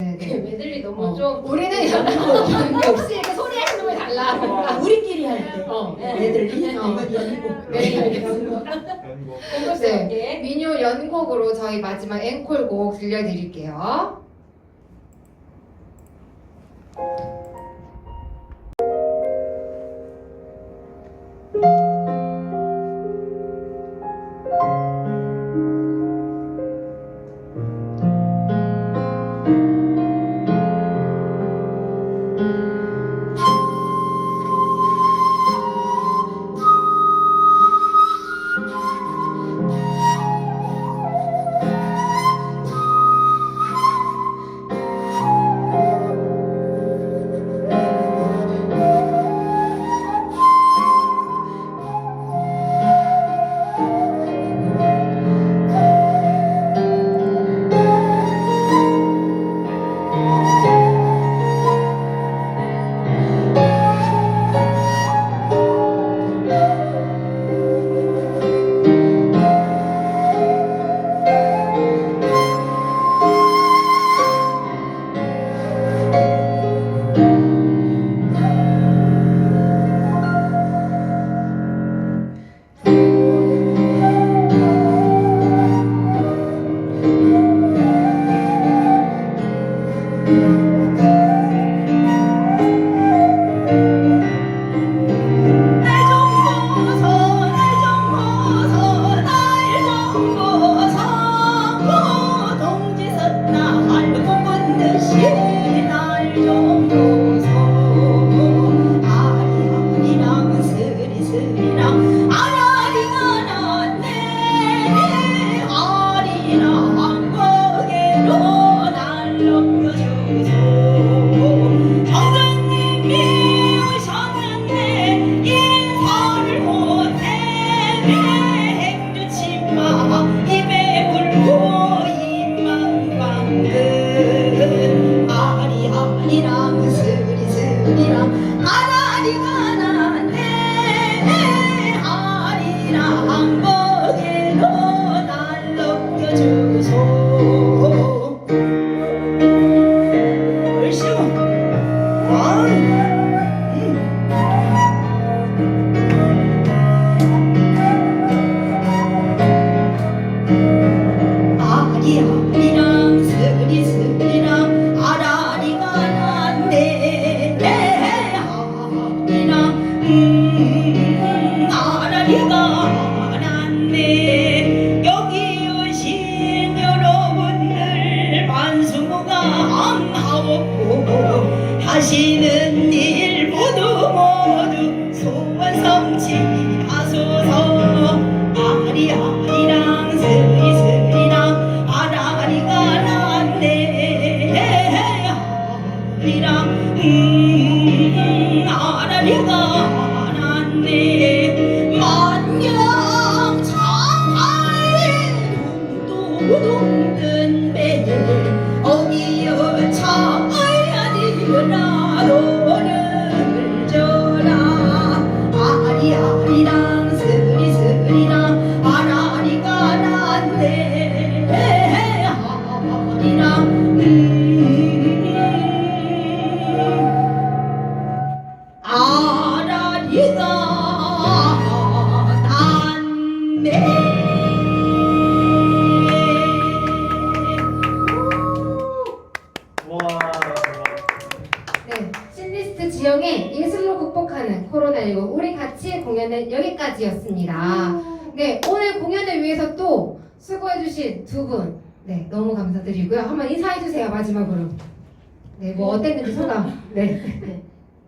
네. 메들리 너무 어. 좀 우리는 연고 역시 이렇게 소리 하는 놈이 달라. 아, 우리끼리 할 때. 어. 애들이 어. 이건 연고. 네, 알겠습니다. 연고. 네. 민요 연곡으로 저희 마지막 앵콜곡 들려드릴게요. হাসির 여기까지였습니다. 네, 오늘 공연을 위해서 또 수고해주신 두 분, 네, 너무 감사드리고요. 한번 인사해주세요, 마지막으로. 네, 뭐 어땠는지 소감. 네.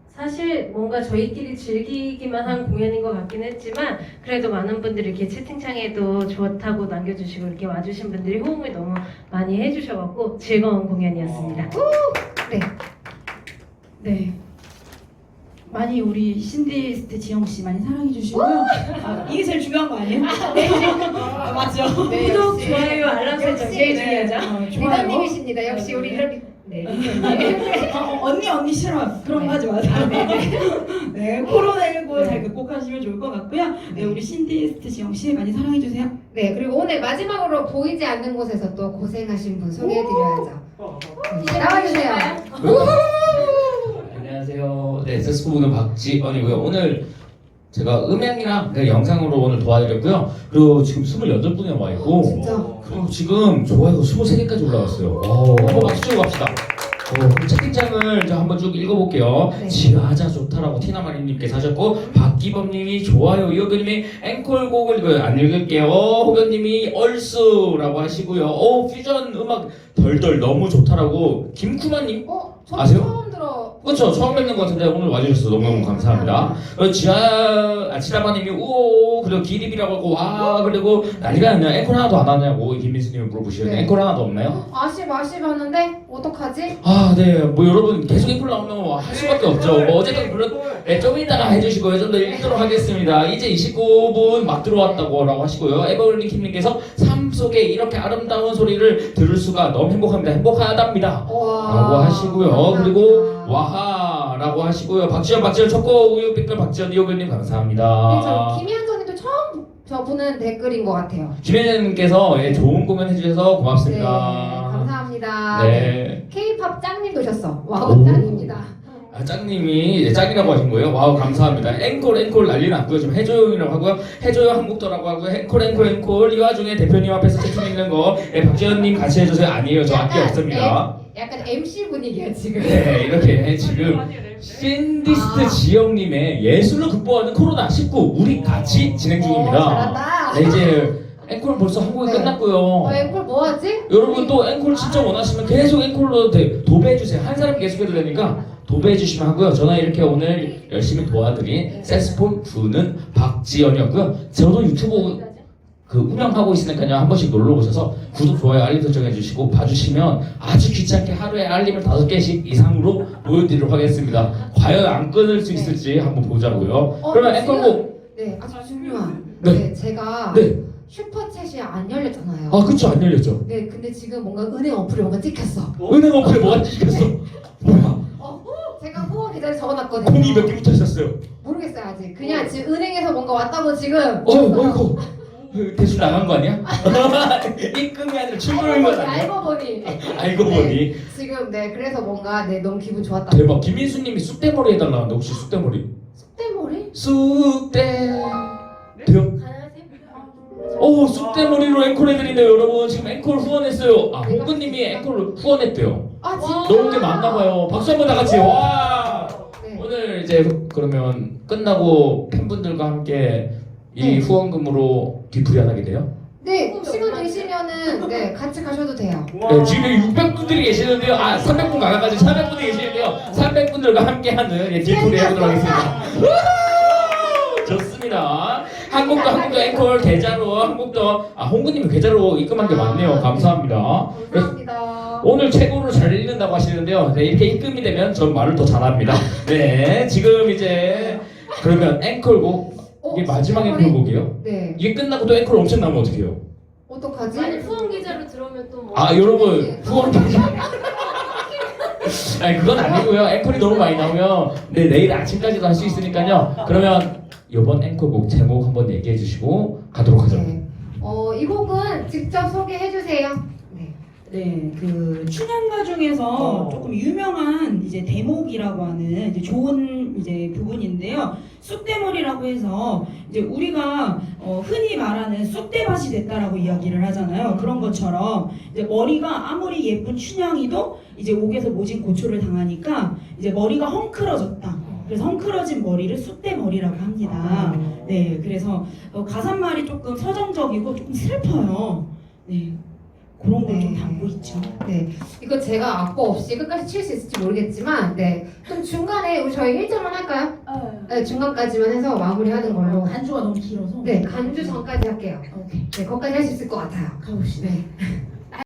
사실 뭔가 저희끼리 즐기기만 한 공연인 것 같긴 했지만 그래도 많은 분들이 이렇게 채팅창에도 좋다고 남겨주시고 이렇게 와주신 분들이 호응을 너무 많이 해주셔갖고 즐거운 공연이었습니다. 네. 많이 우리 신디스트 지영 씨 많이 사랑해 주시고요. 아, 이게 제일 중요한 거 아니에요? 아, 맞죠? 네, 구독, 역시. 좋아요, 알람 설정. 제일 네. 중요하죠. 어, 좋아요. 리더님이십니다. 역시 우리 이렇게 네. 어, 언니 언니 싫어 그런 거 하지 마세요. 네, 코로나19 잘 극복하시면 좋을 것 같고요. 네, 우리 신디스트 지영 씨 많이 사랑해 주세요. 네, 그리고 오늘 마지막으로 보이지 않는 곳에서 또 고생하신 분 소개해드려야죠. 이제 나와주세요. 섹스부는 박지원이고요. 오늘 제가 음향이랑 그 영상으로 오늘 도와드렸고요. 그리고 지금 28분이 와 있고 진짜. 그리고 지금 좋아요가 23개까지 올라왔어요. 와, 한번 박수 치고 갑시다. 어, 그럼 채팅창을 저 한번 쭉 읽어볼게요. 네. 지하자 좋다라고 티나마리님께서 하셨고 박기범님이 좋아요 이호교님이 앵콜곡을 이거 안 읽을게요. 호교님이 얼쑤라고 하시고요. 오 퓨전 음악 덜덜 너무 좋다라고 김쿠마님 어, 저 아세요? 처음 들어. 그렇죠. 처음 뵙는 것 같은데 오늘 와주셔서 너무너무 감사합니다. 그리고 지하 아치라바님이 우오 그리고 기립이라고 하고 와 그리고 난리가 아니야 앵콜 하나도 안 하냐고 김민수님이 물어보시는데 네. 앵콜 하나도 없나요? 아쉽 아쉽었는데 어떡하지? 아, 네. 뭐 여러분 계속 앵콜 나오면 뭐할 수밖에 없죠. 뭐 어쨌든 그런 네, 좀 이따가 해주시고요. 좀 더 읽도록 하겠습니다. 이제 29분 막 들어왔다고 라고 하시고요. 에버글린 킴님께서 삶 속에 이렇게 아름다운 소리를 들을 수가 너무 행복합니다. 행복하답니다. 와. 라고 하시고요. 감사합니다. 그리고 와하라고 하시고요. 박지현 박지현 초코 우유 빛깔 박지현 이호교님 네, 저 감사합니다. 김희한선님도 처음 저분은 댓글인 것 같아요. 김혜진님께서 예, 좋은 공연 해주셔서 네, 고맙습니다. 감사합니다. 네. K-팝 짱님도 오셨어. 오. 와우 짱입니다. 아, 짱님이 예, 짱이라고 하신 거예요? 와우 감사합니다. 앵콜 앵콜 난리 났고요. 지금 해조용이라고 하고요. 해조용 한국도라고 하고요. 앵콜 앵콜 앵콜 이 와중에 대표님 앞에서 채팅 읽는 거 예, 박지현님 같이 해주세요. 아니에요. 저 악기 약간 없습니다. 약간 MC 분위기야 지금. 네 이렇게 지금 신디스트 아. 지영님의 예술로 극복하는 코로나 19 우리 같이 진행 어, 중입니다. 잘한다. 네 이제 앵콜 벌써 한국에 네. 끝났고요. 어, 앵콜 뭐 하지? 여러분 또 앵콜 진짜 원하시면 계속 앵콜로 돼- 도배해 주세요. 한 사람 계속 해도 되니까 도배해 주시면 하고요. 저는 이렇게 오늘 열심히 도와드린 세스폰 부는 박지연이었고요. 저도 유튜브 그 운영하고 있으니까요. 한 번씩 놀러 오셔서 구독, 좋아요, 알림 설정 해주시고 봐주시면 아주 귀찮게 하루에 알림을 다섯 개씩 이상으로 보여드리도록 하겠습니다. 과연 안 끊을 수 있을지 한번 보자고요. 어, 그러면 지금- 앵콜곡 네, 아주 중요한. 네. 네, 제가 네. 슈퍼챗이 안 열렸잖아요. 아 그쵸 안 열렸죠? 네, 근데 지금 뭔가 은행 어플에 뭔가 찍혔어. 은행 어플에 뭐가 찍혔어? 뭐야? 제가 후원 계좌를 적어놨거든요. 공이 몇 개 붙어 있었어요? 모르겠어요 아직. 그냥 지금 은행에서 뭔가 왔다고 지금. 어, 어이구. 대출 나간 거 아니야? 입금이 아니라 출금인 거 아니야? 알고 보니. 알고 보니 지금 네 그래서 뭔가 네 너무 기분 좋았다. 대박 김민수님이 쑥대머리 해달라는데 혹시 쑥대머리? 쑥대머리? 쑥대? 오 쑥대머리로 앵콜 해드린대요 여러분 지금 앵콜 후원했어요 아 홍구님이 앵콜 후원했대요 아 진짜? 너무 게 많나봐요 박수 한번 다 같이 와 네. 오늘 이제 그러면 끝나고 팬분들과 함께 이 네. 후원금으로 뒤풀이 안 하게 돼요? 네 시간 되시면은 네 같이 가셔도 돼요. 네, 지금 600분들이 계시는데요. 아, 300분 가까까지 400분이 계시는데요. 300분들과 함께하는 예, 뒷풀이 해보도록 하겠습니다. 우후! 좋습니다. 한국도 한국도 앵콜 계좌로 한국도 아 홍구님이 계좌로 입금한 게 많네요. 감사합니다. 감사합니다. 오늘 최고로 잘 읽는다고 하시는데요. 네, 이렇게 입금이 되면 전 말을 더 잘합니다. 네, 지금 이제 그러면 앵콜곡 어, 이게 마지막? 앵콜곡이에요? 네. 이게 끝나고 또 앵콜 엄청 나면 어떡해요? 어떡하지? 아니 후원 기자로 들어오면 또 뭐. 아 여러분 후원 아니 그건 아니고요 앵콜이 너무 많이 나오면 네 내일 아침까지도 할 수 있으니까요 그러면 이번 앵콜곡 제목 한번 얘기해 주시고 가도록 하죠 네. 어, 이 곡은 직접 소개해 주세요. 네. 네, 그 춘향가 중에서 어. 조금 유명한 이제 대목이라고 하는 이제 좋은 이제 부분인데요. 쑥대머리라고 해서 이제 우리가 어, 흔히 말하는 쑥대밭이 됐다라고 이야기를 하잖아요. 그런 것처럼 이제 머리가 아무리 예쁜 춘향이도 이제 옥에서 모진 고초를 당하니까 이제 머리가 헝클어졌다. 그래서 헝클어진 머리를 쑥대머리라고 합니다. 네, 그래서 어, 가사말이 조금 서정적이고 조금 슬퍼요. 네, 그런 걸 좀 네. 담고 있죠. 네. 이거 제가 악보 없이 끝까지 칠 수 있을지 모르겠지만, 네. 좀 중간에 우리 저희 1절만 할까요? 네, 중간까지만 해서 마무리하는 걸로. 간주가 너무 길어서. 네, 간주 전까지 할게요. 오케이. 네, 거기까지 할 수 있을 것 같아요. 가봅시다. 네.